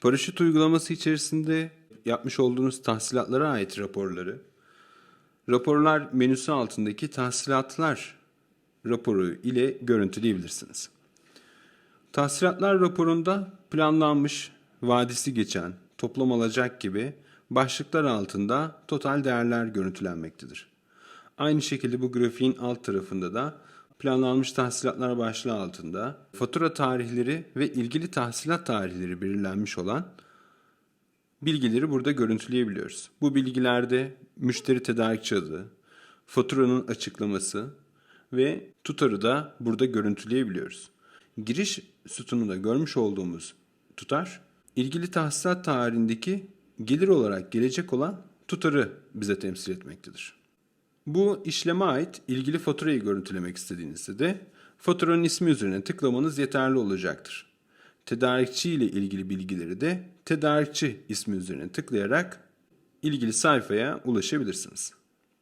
Paraşüt uygulaması içerisinde yapmış olduğunuz tahsilatlara ait raporları, raporlar menüsü altındaki tahsilatlar raporu ile görüntüleyebilirsiniz. Tahsilatlar raporunda planlanmış, vadisi geçen, toplam alacak gibi başlıklar altında total değerler görüntülenmektedir. Aynı şekilde bu grafiğin alt tarafında da planlanmış tahsilatlar başlığı altında fatura tarihleri ve ilgili tahsilat tarihleri belirlenmiş olan bilgileri burada görüntüleyebiliyoruz. Bu bilgilerde müşteri tedarikçi adı, faturanın açıklaması ve tutarı da burada görüntüleyebiliyoruz. Giriş sütununda görmüş olduğumuz tutar, ilgili tahsilat tarihindeki gelir olarak gelecek olan tutarı bize temsil etmektedir. Bu işleme ait ilgili faturayı görüntülemek istediğinizde de faturanın ismi üzerine tıklamanız yeterli olacaktır. Tedarikçi ile ilgili bilgileri de tedarikçi ismi üzerine tıklayarak ilgili sayfaya ulaşabilirsiniz.